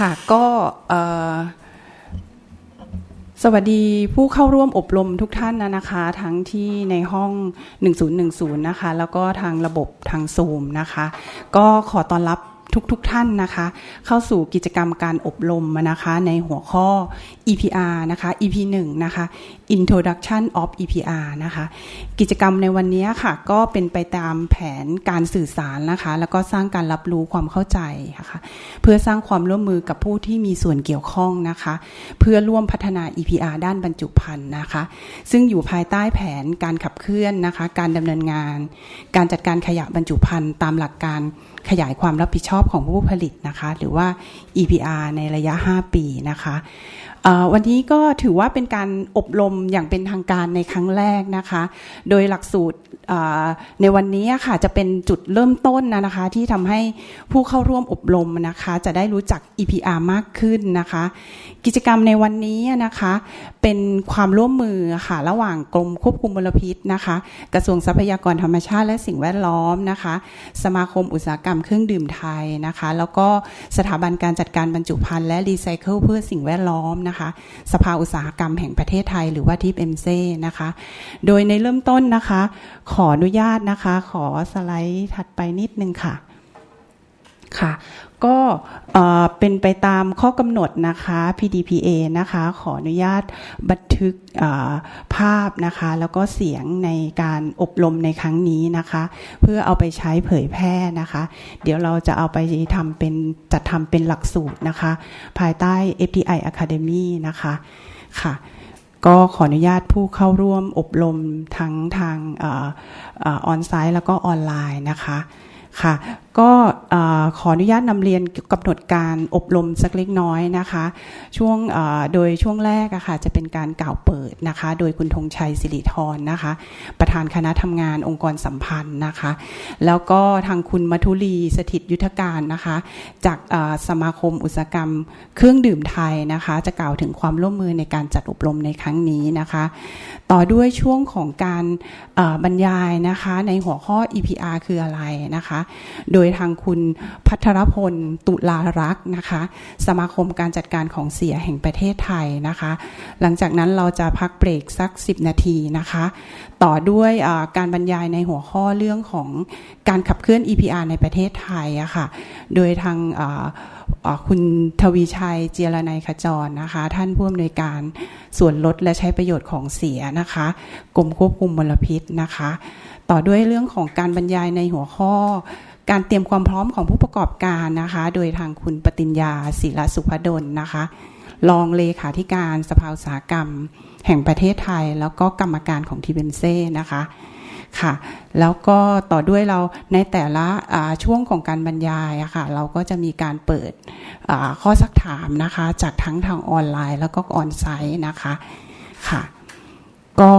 ค่ะก็สวัสดีผู้เข้าร่วมอบรมทุกท่านนะนะคะ ทั้งที่ในห้อง 1010 นะคะ แล้วก็ทางระบบทางซูมนะคะ ก็ขอต้อนรับ ทุกๆทท่านนะคะ เข้าสู่กิจกรรมการอบรมนะคะในหัวข้อ EPR นะคะ EP 1นะคะ Introduction of EPR นะคะ กิจกรรมในวันนี้ค่ะ ก็เป็นไปตามแผนการสื่อสารนะคะ แล้วก็สร้างการรับรู้ความเข้าใจนะคะเพื่อสร้างความร่วมมือกับผู้ที่มีส่วนเกี่ยวข้องนะคะ เพื่อร่วมพัฒนา EPR ด้านบรรจุภัณฑ์นะคะ ซึ่งอยู่ภายใต้แผนการขับเคลื่อนนะคะ การดำเนินงาน การจัดการขยะบรรจุภัณฑ์ตามหลักการขยายความรับผิดชอบของผู้ผลิตนะคะ หรือว่า EPR ในระยะ 5 ปีนะคะวันนี้ก็ถือว่าเป็นการอบรมอย่างเป็นทางการในครั้งแรกนะคะ โดยหลักสูตรในวันนี้ค่ะจะเป็นจุดเริ่มต้นนะนะคะ ที่ทำให้ผู้เข้าร่วมอบรมนะคะ จะได้รู้จัก EPR มากขึ้นนะคะ กิจกรรมในวันนี้นะคะ เป็นความร่วมมือค่ะระหว่างกรมควบคุมมลพิษนะคะ กระทรวงทรัพยากรธรรมชาติและสิ่งแวดล้อมนะคะ สมาคมอุตสาหกรรมเครื่องดื่มไทยนะคะ แล้วก็สถาบันการจัดการบรรจุภัณฑ์และรีไซเคิลเพื่อสิ่งแวดล้อมนะคะ สภาอุตสาหกรรมแห่งประเทศไทย หรือว่าทิปเอ็มเซนะคะ โดยในเริ่มต้นนะคะ ขออนุญาตนะคะ ขอสไลด์ถัดไปนิดนึงค่ะ ค่ะ ก็เป็นไปตามข้อกำหนดนะคะ PDPA นะคะ ขออนุญาตบันทึกภาพนะคะ แล้วก็เสียงในการอบรมในครั้งนี้นะคะ เพื่อเอาไปใช้เผยแพร่นะคะ เดี๋ยวเราจะเอาไปทำเป็นจัดทำเป็นหลักสูตรนะคะ ภายใต้ FTI Academy นะคะค่ะก็ขออนุญาตผู้เข้าร่วมอบรมทั้งทางออนไซต์แล้วก็ออนไลน์นะคะ ค่ะ ก็ขออนุญาตนำเรียนกำหนดการอบรมสักเล็กน้อยนะคะ ช่วงโดยช่วงแรกอะค่ะจะเป็นการกล่าวเปิดนะคะ โดยคุณธงชัยสิริธรนะคะ ประธานคณะทำงานองค์กรสัมพันธ์นะคะ แล้วก็ทางคุณมัทุลีสถิตยุทธการนะคะ จากสมาคมอุตสาหกรรมเครื่องดื่มไทยนะคะ จะกล่าวถึงความร่วมมือในการจัดอบรมในครั้งนี้นะคะ ต่อด้วยช่วงของการบรรยายนะคะในหัวข้อ EPR คืออะไรนะคะโดยทางคุณพัทรพลตุลารักษ์นะคะ สมาคมการจัดการของเสียแห่งประเทศไทยนะคะ หลังจากนั้นเราจะพักเบรกสัก 10 นาทีนะคะ ต่อด้วยการบรรยายในหัวข้อเรื่องของการขับเคลื่อน EPR ในประเทศไทยอะค่ะ โดยทางคุณทวีชัยเจรนัยขจรนะคะ ท่านผู้อำนวยการส่วนลดและใช้ประโยชน์ของเสียนะคะกรมควบคุมมลพิษนะคะ ต่อด้วยเรื่องของการบรรยายในหัวข้อ การเตรียมความพร้อมของผู้ประกอบการนะคะ โดยทางคุณปติญญาศิลสุภดลนะคะรองเลขาธิการสภาอุตสาหกรรม แห่งประเทศไทย แล้วก็กรรมการของทีเบนเซ่นะคะค่ะ แล้วก็ต่อด้วยเราในแต่ละช่วงของการบรรยายอะค่ะ เราก็จะมีการเปิดข้อสักถามนะคะ จากทั้งทางออนไลน์แล้วก็ออนไซต์นะคะค่ะ ก็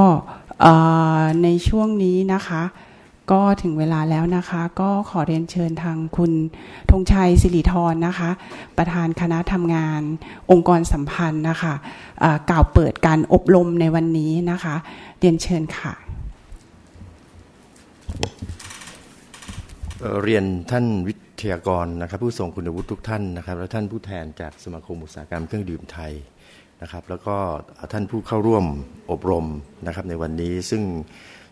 ในช่วงนี้นะคะ ก็ถึงเวลาแล้วนะคะ ก็ขอเรียนเชิญทางคุณธงชัยสิริธรนะคะ ประธานคณะทำงานองค์กรสัมพันธ์นะคะอ่ากล่าวเปิดการอบรมในวันนี้นะคะ เรียนเชิญค่ะเอ่อเรียนท่านวิทยากรนะครับ ผู้ทรงคุณวุฒิทุกท่านนะครับ และท่านผู้แทนจากสมาคมอุตสาหกรรมเครื่องดื่มไทย นะครับแล้วก็ท่านผู้เข้าร่วมอบรมนะครับในวันนี้ซึ่ง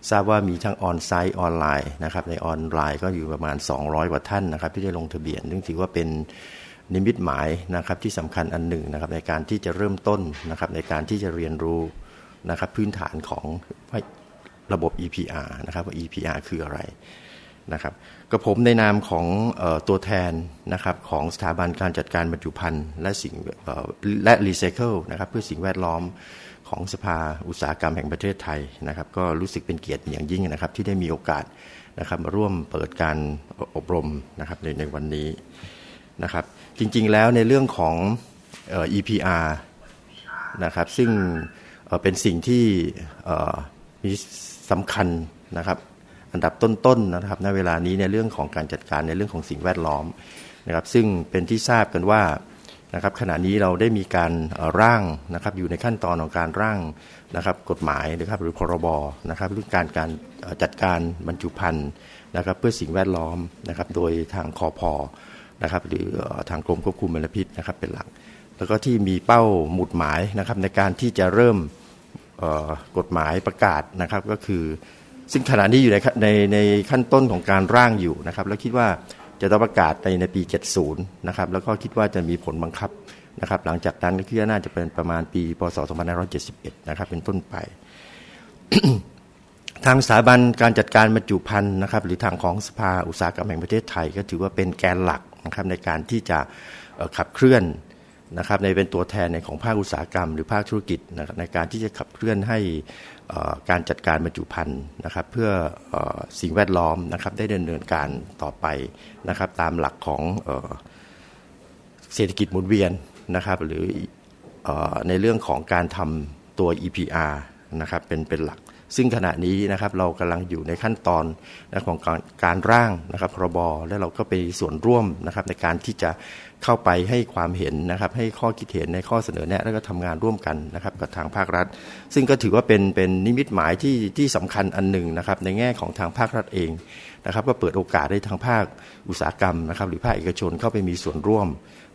ทราบว่ามีทั้งออนไซต์ออนไลน์นะครับในออนไลน์ก็อยู่ประมาณ 200 กว่าท่านนะครับที่ได้ลงทะเบียน ซึ่งถือว่าเป็นนิมิตหมายนะครับที่สำคัญอันหนึ่งนะครับในการที่จะเริ่มต้นนะครับในการที่จะเรียนรู้นะครับพื้นฐานของระบบ EPR นะครับว่า EPR คืออะไร นะครับกับผมในนามของออตัวแทนนะครับของสถาบันการจัดการบรรจุภัณฑ์และสิ่งและรีไซเคิลนะครับเพื่อสิ่งแวดล้อมของสภาอุตสาหกรรมแห่งประเทศไทยนะครับ ก็รู้สึกเป็นเกียรติอย่างยิ่งนะครับ ที่ได้มีโอกาสนะครับมาร่วมเปิดการอบรมนะครับในในวันนี้นะครับ จริงๆแล้วในเรื่องของเอ่อ EPR นะครับ ซึ่งเเป็นสิ่งที่มีสำคัญนะครับ อันดับต้นๆนะครับณเวลานี้ในเรื่องของการจัดการในเรื่องของสิ่งแวดล้อมนะครับ ซึ่งเป็นที่ทราบกันว่านะครับขณะนี้เราได้มีการร่างนะครับอยู่ในขั้นตอนของการร่างนะครับกฎหมายนะครับหรือพรบนะครับเรื่องการการจัดการบรรจุภัณฑ์นะครับเพื่อสิ่งแวดล้อมนะครับโดยทางคอพอนะครับหรือทางกรมควบคุมมลพิษนะครับเป็นหลัก แล้วก็ที่มีเป้าหมุดหมายนะครับในการที่จะเริ่มกฎหมายประกาศนะครับก็คือ ซึ่งขณะนี้อยู่ในในในขั้นต้นของการร่างอยู่นะครับ แล้วคิดว่าจะต้องประกาศในในปี 70 นะครับ แล้วก็คิดว่าจะมีผลบังคับนะครับ หลังจากนั้นก็คิดว่าน่าจะเป็นประมาณปีพศ2571 นะครับ เป็นต้นไป ทางสถาบันการจัดการบรรจุภัณฑ์นะครับ หรือทางของสภาอุตสาหกรรมแห่งประเทศไทย ก็ถือว่าเป็นแกนหลักนะครับในการที่จะขับเคลื่อน นะครับในเป็นตัวแทนในของภาคอุตสาหกรรม หรือภาคธุรกิจนะครับในการที่จะขับเคลื่อนให้การจัดการบรรจุภัณฑ์นะครับเพื่ออสิ่งแวดล้อมนะครับได้ดำเนินการต่อไปนะครับตามหลักของเออเศรษฐกิจหมุนเวียนนะครับหรือออในเรื่องของการทำตัว EPR นะครับเป็นเป็นหลัก ซึ่งขณะนี้นะครับเรากำลังอยู่ในขั้นตอนนะของการการร่างนะครับพรบและเราก็ไปส่วนร่วมนะครับในการที่จะเข้าไปให้ความเห็นนะครับให้ข้อคิดเห็นในข้อเสนอแนะแล้วก็ทำงานร่วมกันนะครับกับทางภาครัฐ ซึ่งก็ถือว่าเป็นเป็นนิมิตหมายที่ที่สำคัญอันหนึ่งนะครับในแง่ของทางภาครัฐเองนะครับก็เปิดโอกาสให้ทางภาคอุตสาหกรรมนะครับหรือภาคเอกชนเข้าไปมีส่วนร่วม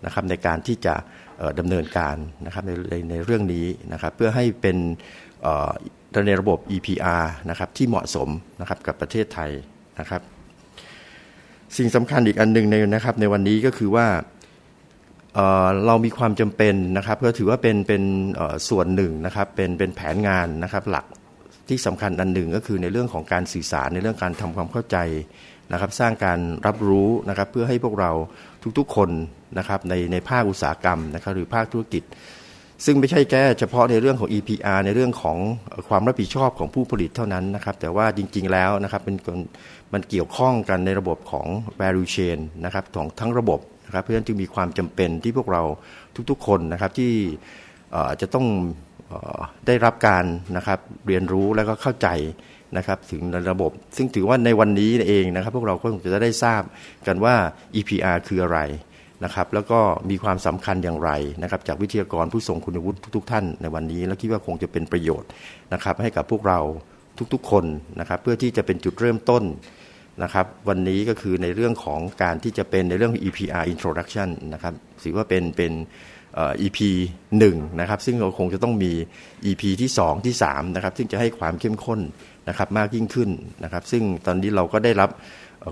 นะครับในการที่จะเอ่อดำเนินการนะครับในในในเรื่องนี้นะครับเพื่อให้เป็นอ ในระบบ EPR นะครับที่เหมาะสมนะครับกับประเทศไทยนะครับ สิ่งสำคัญอีกอันหนึ่งในนะครับในวันนี้ก็คือว่าเออเรามีความจำเป็นนะครับก็ถือว่าเป็นเป็นส่วนหนึ่งนะครับเป็นเป็นแผนงานนะครับหลักที่สำคัญอันหนึ่งก็คือในเรื่องของการสื่อสารในเรื่องการทำความเข้าใจนะครับสร้างการรับรู้นะครับเพื่อให้พวกเราทุกๆคนนะครับในในภาคอุตสาหกรรมนะครับหรือภาคธุรกิจ ซึ่งไม่ใช่แค่เฉพาะในเรื่องของ EPR ในเรื่องของความรับผิดชอบของผู้ผลิตเท่านั้นนะครับ แต่ว่าจริงๆแล้วนะครับเป็นนมันเกี่ยวข้องกันในระบบของ value chain นะครับของทั้งระบบนะครับเพราะฉะนั้นจึงมีความจำเป็นที่พวกเราทุกๆคนนะครับที่จะต้องอได้รับการนะครับเรียนรู้แล้วก็เข้าใจนะครับถึงระบบ ซึ่งถือว่าในวันนี้เองนะครับ พวกเราก็คงจะได้ทราบกันว่า EPR คืออะไร นะครับแล้วก็มีความสำคัญอย่างไรนะครับจากวิทยากรผู้ทรงคุณวุฒิทุกๆท่านในวันนี้ แล้วคิดว่าคงจะเป็นประโยชน์นะครับให้กับพวกเราทุกๆคนนะครับเพื่อที่จะเป็นจุดเริ่มต้นนะครับวันนี้ก็คือในเรื่องของการที่จะเป็นในเรื่อง EPR introduction นะครับถือว่าเป็นเป็น EP 1นะครับซึ่งเราคงจะต้องมี EP ที่ 2 ที่3นะครับซึ่งจะให้ความเข้มข้นนะครับมากยิ่งขึ้นนะครับซึ่งตอนนี้เราก็ได้รับ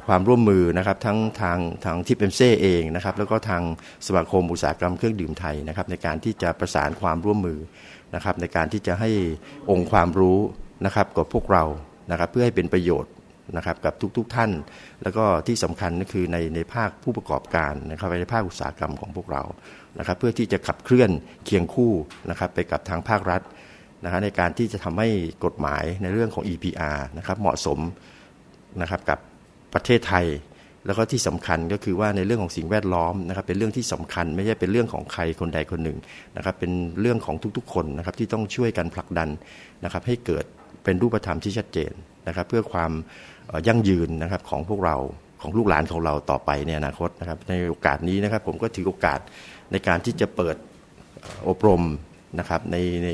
ความร่วมมือนะครับทั้งทางทางทิปเอ็มเซเองนะครับแล้วก็ทางสมาคมอุตสาหกรรมเครื่องดื่มไทยนะครับในการที่จะประสานความร่วมมือนะครับในการที่จะให้องค์ความรู้นะครับกับพวกเรานะครับเพื่อให้เป็นประโยชน์นะครับกับทุกๆทท่าน แล้วก็ที่สำคัญก็คือในในภาคผู้ประกอบการนะครับในภาคอุตสาหกรรมของพวกเรานะครับเพื่อที่จะขับเคลื่อนเคียงคู่นะครับไปกับทางภาครัฐนะฮะในการที่จะทำให้กฎหมายในเรื่องของ EPR นะครับเหมาะสมนะครับกับ ประเทศไทย แล้วก็ที่สำคัญก็คือว่าในเรื่องของสิ่งแวดล้อมนะครับเป็นเรื่องที่สำคัญไม่ใช่เป็นเรื่องของใครคนใดคนหนึ่งนะครับเป็นเรื่องของทุกๆคนนะครับที่ต้องช่วยกันผลักดันนะครับให้เกิดเป็นรูปธรรมที่ชัดเจนนะครับเพื่อความยั่งยืนนะครับของพวกเราของลูกหลานของเราต่อไปในอนาคตนะครับในโอกาสนี้นะครับผมก็ถือโอกาสในการที่จะเปิดอบรมนะครับในใน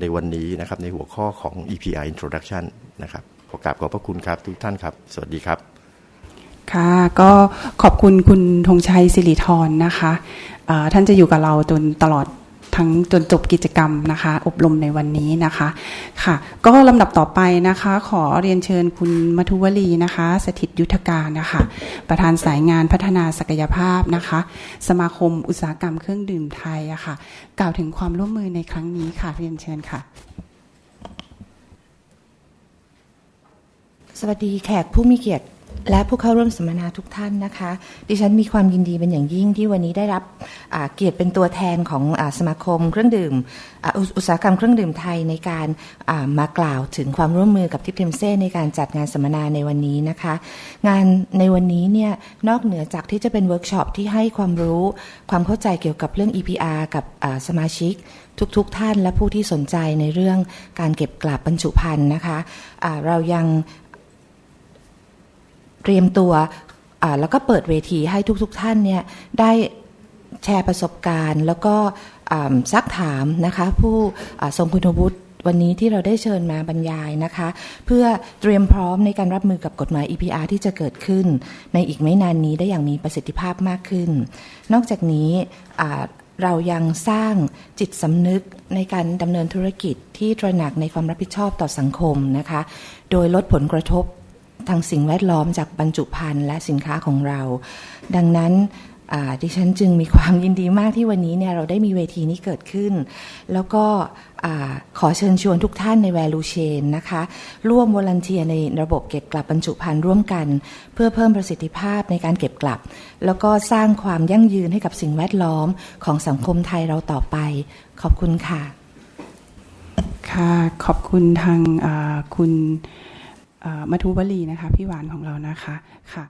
ในวันนี้นะครับในหัวข้อของ EPI Introduction นะครับ ขอกราบขอบพระคุณครับทุกท่านครับ สวัสดีครับ ค่ะ ก็ขอบคุณคุณธงชัยสิริธรนะคะเอ่อท่านจะอยู่กับเราจนตลอดทั้งจนจบกิจกรรมนะคะ อบรมในวันนี้นะคะค่ะ ก็ลำดับต่อไปนะคะ ขอเรียนเชิญคุณมัทุวลีนะคะ สถิตยุทธการนะคะ ประธานสายงานพัฒนาศักยภาพนะคะ สมาคมอุตสาหกรรมเครื่องดื่มไทยอะค่ะ กล่าวถึงความร่วมมือในครั้งนี้ค่ะเรียนเชิญค่ะ สวัสดีแขกผู้มีเกียรติและผู้เข้าร่วมสัมมนาทุกท่านนะคะ ดิฉันมีความยินดีเป็นอย่างยิ่งที่วันนี้ได้รับเกียรติเป็นตัวแทนของอสมาคมเครื่องดื่มออุตสาหกรรมเครื่องดื่มไทยในการมากล่าวถึงความร่วมมือกับทิพเทมเซ่ในการจัดงานสัมมนาในวันนี้นะคะ งานในวันนี้เนี่ยนอกเหนือจากที่จะเป็นเวิร์กช็อปที่ให้ความรู้ความเข้าใจเกี่ยวกับเรื่อง EPR กับสมาชิกทุกๆทท่านและผู้ที่สนใจในเรื่องการเก็บกลับบรรจุภัณฑ์นะคะอ่าเรายัง เตรียมตัวแล้วก็เปิดเวทีให้ทุกๆทท่านเนี่ยได้แชร์ประสบการณ์ แล้วก็ซักถามนะคะผู้ทรงคุณวุฒิวันนี้ที่เราได้เชิญมาบรรยายนะคะ เพื่อเตรียมพร้อมในการรับมือกับกฎหมาย EPR ที่จะเกิดขึ้น ในอีกไม่นานนี้ได้อย่างมีประสิทธิภาพมากขึ้น นอกจากนี้เรายังสร้างจิตสำนึกในการดำเนินธุรกิจที่ตระหนักในความรับผิดชอบต่อสังคมนะคะ โดยลดผลกระทบ ทางสิ่งแวดล้อมจากบรรจุภัณฑ์และสินค้าของเรา ดังนั้นดิฉันจึงมีความยินดีมากที่วันนี้เนี่ยเราได้มีเวทีนี้เกิดขึ้น แล้วก็ขอเชิญชวนทุกท่านใน value chain นะคะร่วมวอลันเทียในระบบเก็บกลับบรรจุภัณฑ์ร่วมกัน เพื่อเพิ่มประสิทธิภาพในการเก็บกลับ แล้วก็สร้างความยั่งยืนให้กับสิ่งแวดล้อมของสังคมไทยเราต่อไป ขอบคุณค่ะ ค่ะ ขอบคุณทางคุณ มัทุวลีนะคะพี่หวานของเรานะคะค่ะ